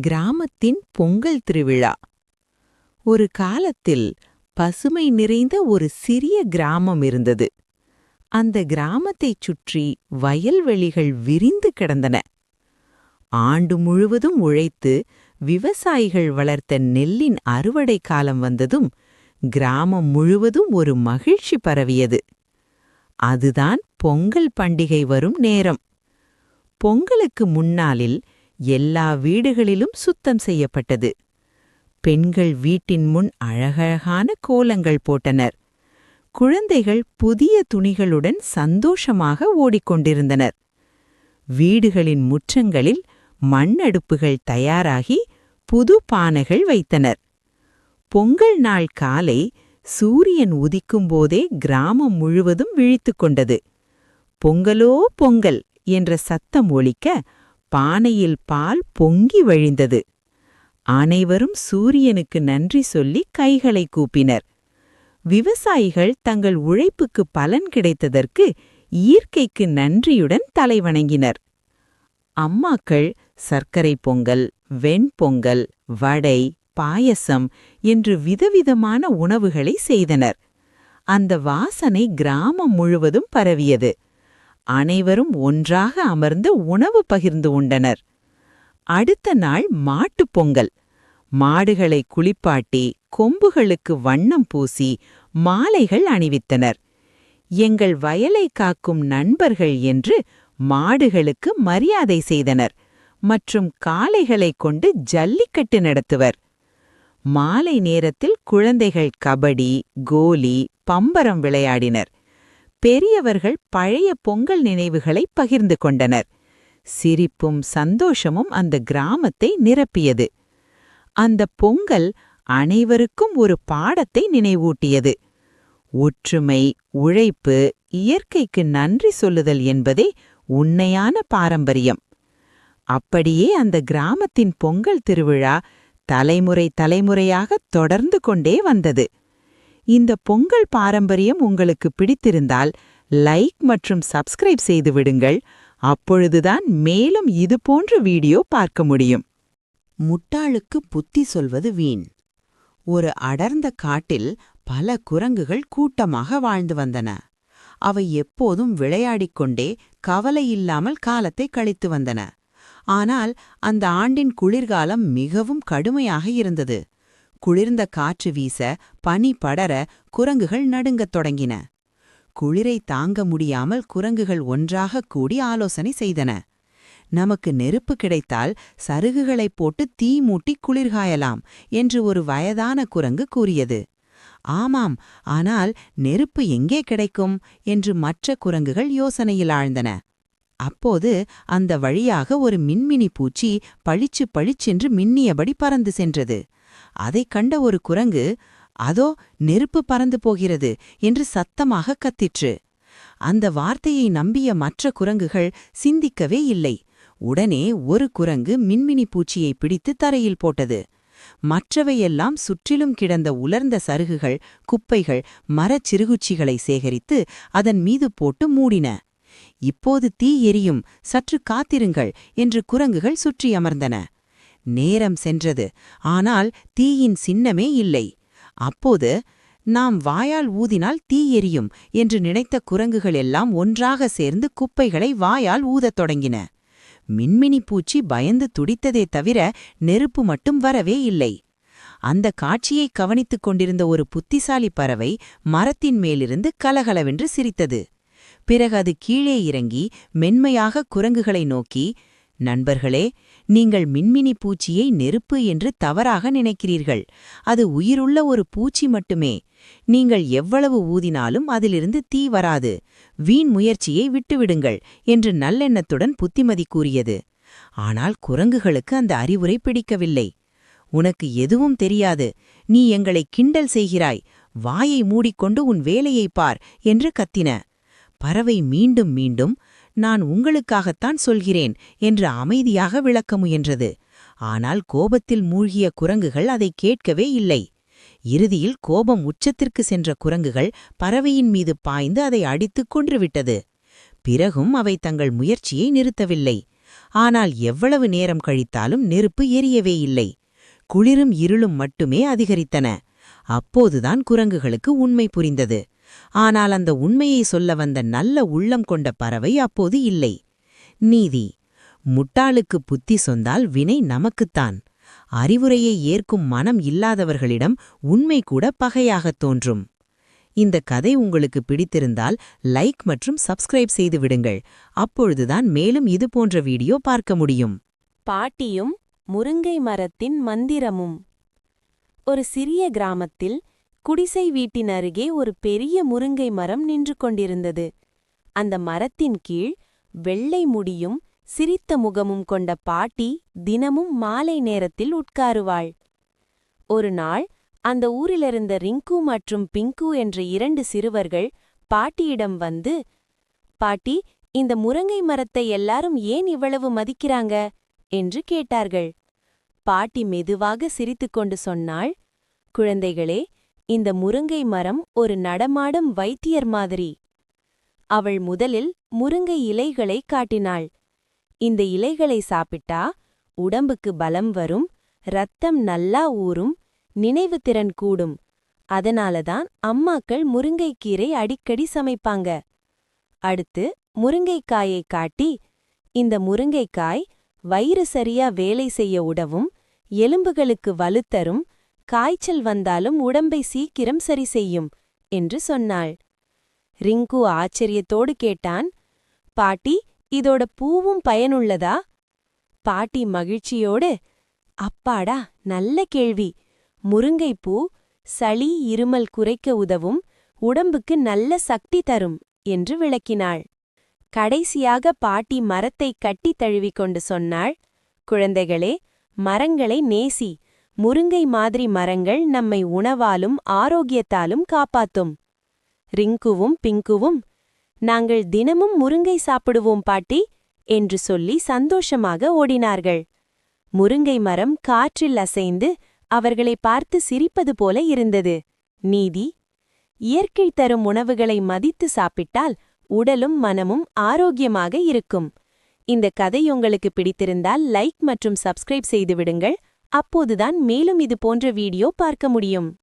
கிராமத்தின் பொங்கல் திருவிழா. ஒரு காலத்தில் பசுமை நிறைந்த ஒரு சிறிய கிராமம் இருந்தது. அந்த கிராமத்தைச் சுற்றி வயல்வெளிகள் விரிந்து கிடந்தன. ஆண்டு முழுவதும் உழைத்து விவசாயிகள் வளர்த்த நெல்லின் அறுவடை காலம் வந்ததும் கிராமம் முழுவதும் ஒரு மகிழ்ச்சி பரவியது. அதுதான் பொங்கல் பண்டிகை வரும் நேரம். பொங்கலுக்கு முன்னாளில் எல்லா வீடுகளிலும் சுத்தம் செய்யப்பட்டது. பெண்கள் வீட்டின் முன் அழகழகான கோலங்கள் போட்டனர். குழந்தைகள் புதிய துணிகளுடன் சந்தோஷமாக ஓடிக்கொண்டிருந்தனர். வீடுகளின் முற்றங்களில் மண்ணடுப்புகள் தயாராகி புது பானைகள் வைத்தனர். பொங்கல் நாள் காலை சூரியன் உதிக்கும்போதே கிராமம் முழுவதும் விழித்துக் கொண்டது. பொங்கலோ பொங்கல் என்ற சத்தம் ஒழிக்க பானையில் பால் பொங்கி வழிந்தது. அனைவரும் சூரியனுக்கு நன்றி சொல்லி கைகளை கூப்பினர். விவசாயிகள் தங்கள் உழைப்புக்கு பலன் கிடைத்ததற்கு இயற்கைக்கு நன்றியுடன் தலைவணங்கினர். அம்மாக்கள் சர்க்கரை பொங்கல் வெண்பொங்கல் வடை பாயசம் என்று விதவிதமான உணவுகளை செய்தனர். அந்த வாசனை கிராமம் முழுவதும் பரவியது. அனைவரும் ஒன்றாக அமர்ந்து உணவு பகிர்ந்து உண்டனர். அடுத்த நாள் மாட்டுப் பொங்கல். மாடுகளை குளிப்பாட்டி கொம்புகளுக்கு வண்ணம் பூசி மாலைகள் அணிவித்தனர். எங்கள் வயலை காக்கும் நண்பர்கள் என்று மாடுகளுக்கு மரியாதை செய்தனர் மற்றும் காளைகளைக் கொண்டு ஜல்லிக்கட்டு நடத்துவர். மாலை நேரத்தில் குழந்தைகள் கபடி கோலி பம்பரம் விளையாடினர். பெரியவர்கள் பழைய பொங்கல் நினைவுகளை பகிர்ந்து கொண்டனர். சிரிப்பும் சந்தோஷமும் அந்த கிராமத்தை நிரப்பியது. அந்த பொங்கல் அனைவருக்கும் ஒரு பாடத்தை நினைவூட்டியது. ஒற்றுமை உழைப்பு இயற்கைக்கு நன்றி சொல்லுதல் என்பதே உண்மையான பாரம்பரியம். அப்படியே அந்த கிராமத்தின் பொங்கல் திருவிழா தலைமுறை தலைமுறையாக தொடர்ந்து கொண்டே வந்தது. இந்த பொங்கல் பாரம்பரியம் உங்களுக்கு பிடித்திருந்தால் லைக் மற்றும் சப்ஸ்கிரைப் செய்து விடுங்கள். அப்பொழுதுதான் மேலும் இதுபோன்ற வீடியோ பார்க்க முடியும். முட்டாளுக்கு புத்தி சொல்வது வீண். ஒரு அடர்ந்த காட்டில் பல குரங்குகள் கூட்டமாக வாழ்ந்து வந்தன. அவை எப்போதும் விளையாடிக் கொண்டே கவலையில்லாமல் காலத்தை கழித்து வந்தன. ஆனால் அந்த ஆண்டின் குளிர்காலம் மிகவும் கடுமையாக இருந்தது. குளிர்ந்த காற்று வீச பனி படர குரங்குகள் நடுங்கத் தொடங்கின. குளிரை தாங்க முடியாமல் குரங்குகள் ஒன்றாகக் கூடி ஆலோசனை செய்தன. நமக்கு நெருப்பு கிடைத்தால் சருகுகளைப் போட்டு தீ மூட்டி குளிர்காயலாம் என்று ஒரு வயதான குரங்கு கூறியது. ஆமாம் ஆனால் நெருப்பு எங்கே கிடைக்கும்? என்று மற்ற குரங்குகள் யோசனையில் ஆழ்ந்தன. அப்போது அந்த வழியாக ஒரு மின்மினி பூச்சி பளிச்சு பளிச்சென்று மின்னியபடி பறந்து சென்றது. அதைக் கண்ட ஒரு குரங்கு அதோ நெருப்பு பறந்து போகிறது என்று சத்தமாக கத்திற்று. அந்த வார்த்தையை நம்பிய மற்ற குரங்குகள் சிந்திக்கவே இல்லை. உடனே ஒரு குரங்கு மின்மினி பூச்சியை பிடித்து தரையில் போட்டது. மற்றவையெல்லாம் சுற்றிலும் கிடந்த உலர்ந்த சருகுகள் குப்பைகள் மரச் சிறுகுச்சிகளை சேகரித்து அதன் மீது போட்டு மூடின. இப்போது தீ எரியும் சற்று காத்திருங்கள் என்று குரங்குகள் சுற்றி அமர்ந்தன. நேரம் சென்றது. ஆனால் தீயின் சின்னமே இல்லை. அப்போது நாம் வாயால் ஊதினால் தீ எரியும் என்று நினைத்த குரங்குகள் எல்லாம் ஒன்றாக சேர்ந்து குப்பைகளை வாயால் ஊதத் தொடங்கின. மின்மினி பூச்சி பயந்து துடித்ததே தவிர நெருப்பு மட்டும் வரவே இல்லை. அந்த காட்சியை கவனித்துக் கொண்டிருந்த ஒரு புத்திசாலி பறவை மரத்தின் மேலிருந்து கலகலவென்று சிரித்தது. பிறகு அது கீழே இறங்கி மென்மையாக குரங்குகளை நோக்கி நண்பர்களே நீங்கள் மின்மினி பூச்சியை நெருப்பு என்று தவறாக நினைக்கிறீர்கள். அது உயிருள்ள ஒரு பூச்சி மட்டுமே. நீங்கள் எவ்வளவு ஊதினாலும் அதிலிருந்து தீ வராது. வீண் முயற்சியை விட்டுவிடுங்கள் என்று நல்லெண்ணத்துடன் புத்திமதி கூறியது. ஆனால் குரங்குகளுக்கு அந்த அறிவுரை பிடிக்கவில்லை. உனக்கு எதுவும் தெரியாது. நீ எங்களை கிண்டல் செய்கிறாய். வாயை மூடிக்கொண்டு உன் வேலையைப் பார் என்று கத்தின. பறவை மீண்டும் மீண்டும் நான் உங்களுக்காகத்தான் சொல்கிறேன் என்று அமைதியாக விளக்க முயன்றது. ஆனால் கோபத்தில் மூழ்கிய குரங்குகள் அதை கேட்கவே இல்லை. இறுதியில் கோபம் உச்சத்திற்கு சென்ற குரங்குகள் பறவையின் மீது பாய்ந்து அதை அடித்துக் கொன்றுவிட்டது. பிறகும் அவை தங்கள் முயற்சியை நிறுத்தவில்லை. ஆனால் எவ்வளவு நேரம் கழித்தாலும் நெருப்பு எரியவே இல்லை. குளிரும் இருளும் மட்டுமே அதிகரித்தன. அப்போதுதான் குரங்குகளுக்கு உண்மை புரிந்தது. ஆனால் அந்த உண்மையை சொல்ல வந்த நல்ல உள்ளம் கொண்ட பறவை அப்போது இல்லை. நீதி முட்டாளுக்கு புத்தி சொந்தால் வினை நமக்குத்தான். அறிவுரையை ஏற்கும் மனம் இல்லாதவர்களிடம் உண்மை கூட பகையாகத் தோன்றும். இந்த கதை உங்களுக்கு பிடித்திருந்தால் லைக் மற்றும் சப்ஸ்கிரைப் செய்து விடுங்கள். அப்பொழுதுதான் மேலும் இது போன்ற வீடியோ பார்க்க முடியும். பாட்டியும் முருங்கை மரத்தின் மந்திரமும். ஒரு சிறிய கிராமத்தில் குடிசை வீட்டின் அருகே ஒரு பெரிய முருங்கை மரம் நின்று கொண்டிருந்தது. அந்த மரத்தின் கீழ் வெள்ளை முடியும் சிரித்த முகமும் கொண்ட பாட்டி தினமும் மாலை நேரத்தில் உட்காருவாள். ஒரு நாள் அந்த ஊரிலிருந்த ரிங்கு மற்றும் பிங்கு என்ற இரண்டு சிறுவர்கள் பாட்டியிடம் வந்து பாட்டி இந்த முருங்கை மரத்தை எல்லாரும் ஏன் இவ்வளவு மதிக்கிறாங்க? என்று கேட்டார்கள். பாட்டி மெதுவாக சிரித்துக்கொண்டு சொன்னாள் குழந்தைகளே இந்த முருங்கை மரம் ஒரு நடமாடும் வைத்தியர் மாதிரி. அவள் முதலில் முருங்கை இலைகளை காட்டினாள். இந்த இலைகளை சாப்பிட்டா உடம்புக்கு பலம் வரும் ரத்தம் நல்லா ஊறும் நினைவு திறன் கூடும். அதனாலதான் அம்மாக்கள் முருங்கைக்கீரை அடிக்கடி சமைப்பாங்க. அடுத்து முருங்கைக்காயை காட்டி இந்த முருங்கைக்காய் வயிறு சரியா வேலை செய்ய உதவும் எலும்புகளுக்கு வலுத்தரும் காய்ச்சல் வந்தாலும் உடம்பை சீக்கிரம் சரி செய்யும் என்று சொன்னாள். ரிங்கு ஆச்சரியத்தோடு கேட்டான் பாட்டி இதோட பூவும் பயனுள்ளதா? பாட்டி மகிழ்ச்சியோடு அப்பாடா நல்ல கேள்வி. முருங்கைப்பூ சளி இருமல் குறைக்க உதவும் உடம்புக்கு நல்ல சக்தி தரும் என்று விளக்கினாள். கடைசியாக பாட்டி மரத்தை கட்டித் தழுவிக் கொண்டு சொன்னாள் குழந்தைகளே மரங்களை நேசி முருங்கை மாதிரி மரங்கள் நம்மை உணவாலும் ஆரோக்கியத்தாலும் காப்பாத்தும். ரிங்குவும் பிங்குவும் நாங்கள் தினமும் முருங்கை சாப்பிடுவோம் பாட்டி என்று சொல்லி சந்தோஷமாக ஓடினார்கள். முருங்கை மரம் காற்றில் அசைந்து அவர்களை பார்த்து சிரிப்பது போல இருந்தது. நீதி இயற்கை தரும் உணவுகளை மதித்து சாப்பிட்டால் உடலும் மனமும் ஆரோக்கியமாக இருக்கும். இந்த கதை உங்களுக்கு பிடித்திருந்தால் லைக் மற்றும் சப்ஸ்கிரைப் செய்து விடுங்கள். அப்போதுதான் மேலும் இது போன்ற வீடியோ பார்க்க முடியும்.